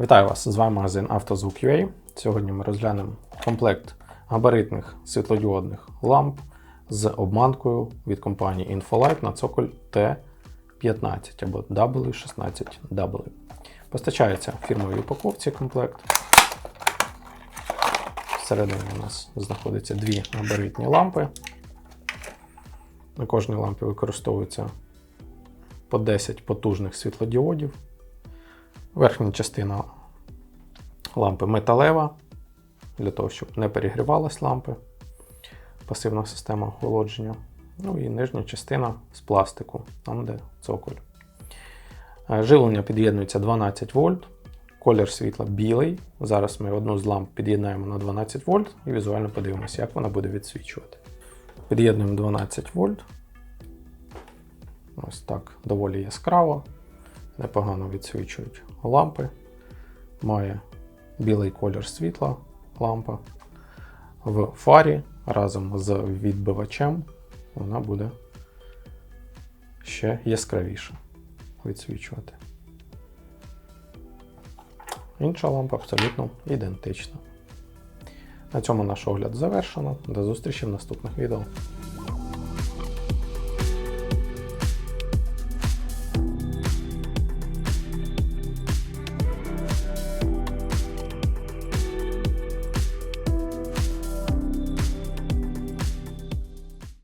Вітаю вас! З вами магазин «Автозвук.UA». Сьогодні ми розглянемо комплект габаритних світлодіодних ламп з обманкою від компанії Infolight на цоколь T15 або W16W. Постачається в фірмовій упаковці комплект. Всередині у нас знаходяться дві габаритні лампи. На кожній лампі використовується по 10 потужних світлодіодів. Верхня частина лампи металева, для того, щоб не перегрівалась лампи, пасивна система охолодження. Ну і нижня частина з пластику, там де цоколь. Е, Живлення під'єднується 12 вольт, колір світла білий. Зараз ми одну з ламп під'єднаємо на 12 вольт і візуально подивимося, як вона буде відсвічувати. Під'єднуємо 12 вольт. Ось так доволі яскраво, непогано відсвічують лампи. Має білий колір світла лампа. В фарі разом з відбивачем вона буде ще яскравіше відсвічувати. Інша лампа абсолютно ідентична. На цьому наш огляд завершено. До зустрічі в наступних відео.